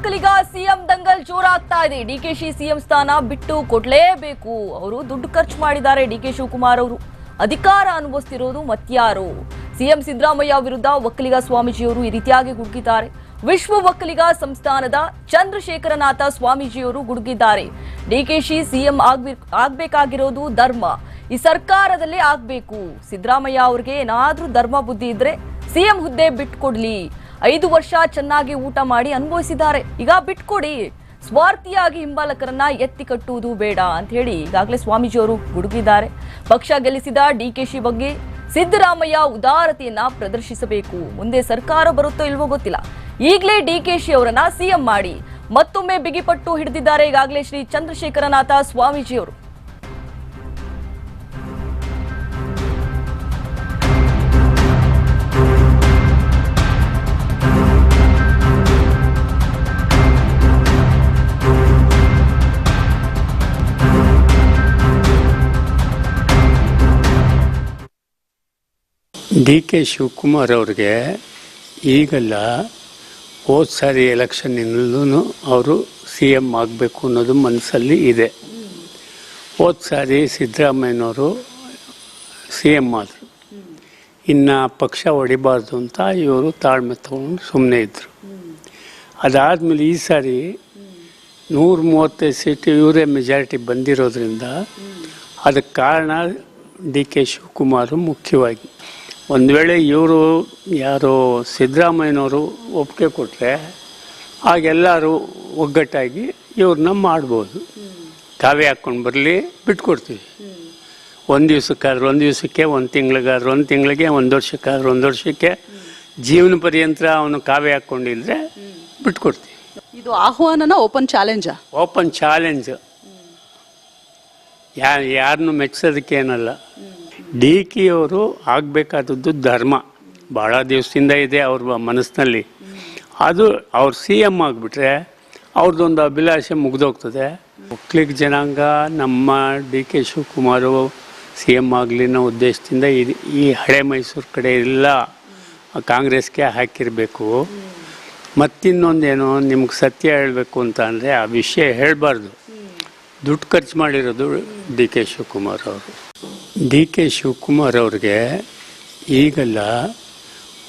ಮಕ್ಕಳಿಗ ಸಿಎಂ ದಂಗಲ್ ಜೋರಾಗ್ತಾ ಇದೆ. ಡಿಕೆಶಿ ಸಿಎಂ ಸ್ಥಾನ ಬಿಟ್ಟು ಕೊಡ್ಲೇಬೇಕು. ಅವರು ದುಡ್ಡು ಖರ್ಚು ಮಾಡಿದ್ದಾರೆ ಡಿಕೆ ಶಿವಕುಮಾರ್ ಅವರು. ಅಧಿಕಾರ ಅನುಭವಿಸ್ತಿರೋದು ಮತ್ಯಾರು ಸಿಎಂ ಸಿದ್ದರಾಮಯ್ಯ ವಿರುದ್ಧ ಒಕ್ಕಲಿಗ ಸ್ವಾಮೀಜಿಯವರು ಈ ರೀತಿಯಾಗಿ ಗುಡುಗಿದ್ದಾರೆ. ವಿಶ್ವ ಒಕ್ಕಲಿಗ ಸಂಸ್ಥಾನದ ಚಂದ್ರಶೇಖರನಾಥ ಸ್ವಾಮೀಜಿಯವರು ಗುಡುಗಿದ್ದಾರೆ. ಡಿಕೆಶಿ ಸಿಎಂ ಆಗ್ಬೇಕು ಆಗ್ಬೇಕಾಗಿರೋದು ಧರ್ಮ. ಈ ಸರ್ಕಾರದಲ್ಲಿ ಆಗ್ಬೇಕು. ಸಿದ್ದರಾಮಯ್ಯ ಅವ್ರಿಗೆ ಏನಾದ್ರೂ ಧರ್ಮ ಬುದ್ಧಿ ಇದ್ರೆ ಸಿಎಂ ಹುದ್ದೆ ಬಿಟ್ಕೊಡ್ಲಿ. ಐದು ವರ್ಷ ಚೆನ್ನಾಗಿ ಊಟ ಮಾಡಿ ಅನುಭವಿಸಿದ್ದಾರೆ. ಈಗ ಬಿಟ್ಕೊಡಿ. ಸ್ವಾರ್ಥಿಯಾಗಿ ಹಿಂಬಾಲಕರನ್ನ ಎತ್ತಿ ಕಟ್ಟುವುದು ಬೇಡ ಅಂತ ಹೇಳಿ ಈಗಾಗಲೇ ಸ್ವಾಮೀಜಿಯವರು ಗುಡುಗಿದ್ದಾರೆ. ಪಕ್ಷ ಗೆಲ್ಲಿಸಿದ ಡಿಕೆಶಿ ಬಗ್ಗೆ ಸಿದ್ದರಾಮಯ್ಯ ಉದಾರತೆಯನ್ನ ಪ್ರದರ್ಶಿಸಬೇಕು. ಮುಂದೆ ಸರ್ಕಾರ ಬರುತ್ತೋ ಇಲ್ವೋ ಗೊತ್ತಿಲ್ಲ. ಈಗಲೇ ಡಿಕೆಶಿ ಅವರನ್ನ ಸಿಎಂ ಮಾಡಿ ಮತ್ತೊಮ್ಮೆ ಬಿಗಿಪಟ್ಟು ಹಿಡಿದಿದ್ದಾರೆ ಈಗಾಗಲೇ ಶ್ರೀ ಚಂದ್ರಶೇಖರನಾಥ ಸ್ವಾಮೀಜಿಯವರು. ಡಿ ಕೆ ಶಿವಕುಮಾರ್ ಅವ್ರಿಗೆ ಈಗಲ್ಲ ಹೋದ ಸಾರಿ ಎಲೆಕ್ಷನ್ನಿಂದಲೂ ಅವರು ಸಿ ಎಂ ಆಗಬೇಕು ಅನ್ನೋದು ಮನಸ್ಸಲ್ಲಿ ಇದೆ. ಹೋದ ಸಾರಿ ಸಿದ್ದರಾಮಯ್ಯನವರು ಸಿ ಎಂ ಆದರು. ಇನ್ನು ಪಕ್ಷ ಹೊಡಿಬಾರ್ದು ಅಂತ ಇವರು ತಾಳ್ಮೆ ತಗೊಂಡು ಸುಮ್ಮನೆ ಇದ್ದರು ಅದಾದಮೇಲೆ ಈ ಸಾರಿ ನೂರ ಮೂವತ್ತೈದು ಸೀಟು ಇವರೇ ಮೆಜಾರಿಟಿ ಬಂದಿರೋದ್ರಿಂದ ಅದಕ್ಕೆ ಕಾರಣ ಡಿ ಕೆ ಶಿವಕುಮಾರ್ ಮುಖ್ಯವಾಗಿ. ಒಂದು ವೇಳೆ ಇವರು ಯಾರು ಸಿದ್ದರಾಮಯ್ಯನವರು ಒಪ್ಪಿಗೆ ಕೊಟ್ಟರೆ ಆಗೆಲ್ಲರೂ ಒಗ್ಗಟ್ಟಾಗಿ ಇವ್ರನ್ನ ಮಾಡ್ಬೋದು. ಕಾವೇ ಹಾಕ್ಕೊಂಡು ಬರಲಿ ಬಿಟ್ಕೊಡ್ತೀವಿ. ಒಂದು ದಿವ್ಸಕ್ಕಾದ್ರೂ ಒಂದು ದಿವಸಕ್ಕೆ ಒಂದು ತಿಂಗ್ಳಿಗಾದ್ರೂ ಒಂದು ತಿಂಗಳಿಗೆ ಒಂದು ವರ್ಷಕ್ಕಾದ್ರೂ ಒಂದು ವರ್ಷಕ್ಕೆ ಜೀವನ ಪರ್ಯಂತ ಅವನು ಕಾವೇ ಹಾಕ್ಕೊಂಡಿದ್ರೆ ಬಿಟ್ಕೊಡ್ತೀವಿ. ಇದು ಆಹ್ವಾನನ ಓಪನ್ ಚಾಲೆಂಜಾ? Open challenge. ಯಾ ಯಾರನ್ನು ಮೆಚ್ಚೋದಕ್ಕೆ ಏನಲ್ಲ ಡಿ ಕೆ ಅವರು ಆಗಬೇಕಾದದ್ದು ಧರ್ಮ. ಭಾಳ ದಿವಸದಿಂದ ಇದೆ ಅವ್ರ ಮನಸ್ಸಿನಲ್ಲಿ. ಅದು ಅವ್ರು ಸಿ ಎಂ ಆಗಿಬಿಟ್ರೆ ಅವ್ರದ್ದೊಂದು ಅಭಿಲಾಷೆ ಮುಗ್ದೋಗ್ತದೆ. ಒಕ್ಕಲಿಗ ಜನಾಂಗ ನಮ್ಮ D K Shivakumar C M ಆಗಲಿ ಅನ್ನೋ ಉದ್ದೇಶದಿಂದ ಈ- ಈ ಹಳೆ ಮೈಸೂರು ಕಡೆ ಎಲ್ಲ ಕಾಂಗ್ರೆಸ್ಗೆ ಹಾಕಿರಬೇಕು. ಮತ್ತಿನ್ನೊಂದೇನು ನಿಮ್ಗೆ ಸತ್ಯ ಹೇಳಬೇಕು ಅಂತ ಅಂದರೆ ಆ ವಿಷಯ ಹೇಳಬಾರ್ದು. ದುಡ್ಡು ಖರ್ಚು ಮಾಡಿರೋದು ಡಿ ಕೆ ಶಿವಕುಮಾರ್ ಅವರು. ಡಿ ಕೆ ಶಿವಕುಮಾರ್ ಅವ್ರಿಗೆ ಈಗಲ್ಲ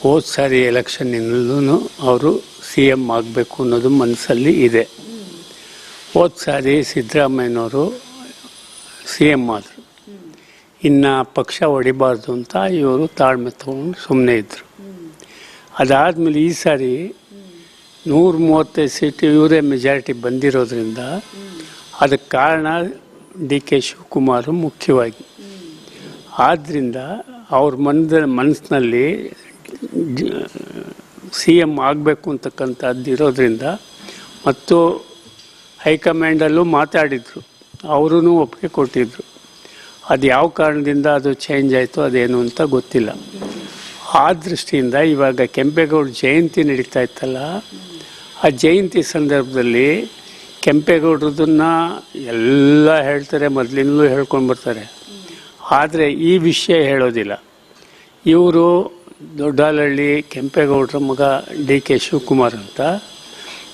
ಹೋದ ಸಾರಿ ಎಲೆಕ್ಷನ್ನಿಂದಲೂ ಅವರು ಸಿ ಎಂ ಆಗಬೇಕು ಅನ್ನೋದು ಮನಸ್ಸಲ್ಲಿ ಇದೆ. ಹೋದ ಸಾರಿ ಸಿದ್ದರಾಮಯ್ಯನವರು ಸಿ ಎಂ ಆದರು. ಇನ್ನು ಪಕ್ಷ ಹೊಡಿಬಾರ್ದು ಅಂತ ಇವರು ತಾಳ್ಮೆ ತಗೊಂಡು ಸುಮ್ಮನೆ ಇದ್ದರು ಅದಾದಮೇಲೆ ಈ ಸಾರಿ ನೂರ ಮೂವತ್ತೈದು ಸೀಟು ಇವರೇ ಮೆಜಾರಿಟಿ ಬಂದಿರೋದ್ರಿಂದ ಅದಕ್ಕೆ ಕಾರಣ ಡಿ ಕೆ ಶಿವಕುಮಾರ್ ಮುಖ್ಯವಾಗಿ. ಆದ್ದರಿಂದ ಅವ್ರ ಮನದ ಮನಸ್ಸಿನಲ್ಲಿ ಸಿ ಎಂ ಆಗಬೇಕು ಅಂತಕ್ಕಂಥದ್ದು ಇರೋದ್ರಿಂದ ಮತ್ತು ಹೈಕಮಾಂಡಲ್ಲೂ ಮಾತಾಡಿದರು. ಅವರೂ ಒಪ್ಪಿಗೆ ಕೊಟ್ಟಿದ್ದರು ಅದು ಯಾವ ಕಾರಣದಿಂದ ಅದು ಚೇಂಜ್ ಆಯಿತು ಅದೇನು ಅಂತ ಗೊತ್ತಿಲ್ಲ. ಆ ದೃಷ್ಟಿಯಿಂದ ಇವಾಗ ಕೆಂಪೇಗೌಡ ಜಯಂತಿ ನಡೀತಾ ಇತ್ತಲ್ಲ, ಆ ಜಯಂತಿ ಸಂದರ್ಭದಲ್ಲಿ ಕೆಂಪೇಗೌಡರದನ್ನ ಎಲ್ಲ ಹೇಳ್ತಾರೆ, ಮೊದಲಿಂದಲೂ ಹೇಳ್ಕೊಂಡು ಬರ್ತಾರೆ. ಆದರೆ ಈ ವಿಷಯ ಹೇಳೋದಿಲ್ಲ. ಇವರು ದೊಡ್ಡಾಲಹಳ್ಳಿ ಕೆಂಪೇಗೌಡರ ಮಗ ಡಿ ಕೆ ಶಿವಕುಮಾರ್ ಅಂತ.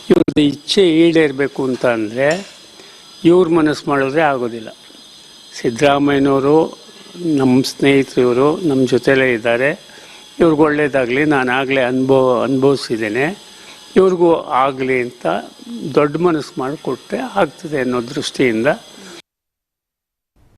ಇವ್ರದ್ದು ಇಚ್ಛೆ ಈಡೇರಬೇಕು ಅಂತ ಅಂದರೆ ಇವ್ರ ಮನಸ್ಸು ಮಾಡಿದ್ರೆ ಆಗೋದಿಲ್ಲ. ಸಿದ್ದರಾಮಯ್ಯನವರು ನಮ್ಮ ಸ್ನೇಹಿತರು ಇವರು ನಮ್ಮ ಜೊತೆಲೇ ಇದ್ದಾರೆ. ಇವ್ರಿಗೆ ಒಳ್ಳೇದಾಗಲಿ, ನಾನು ಆಗಲೇ ಅನುಭವ ಅನುಭವಿಸಿದ್ದೇನೆ. ಇವ್ರಿಗೂ ಆಗಲಿ ಅಂತ ದೊಡ್ಡ ಮನಸ್ಸು ಮಾಡಿಕೊಟ್ರೆ ಆಗ್ತದೆ ಅನ್ನೋ ದೃಷ್ಟಿಯಿಂದ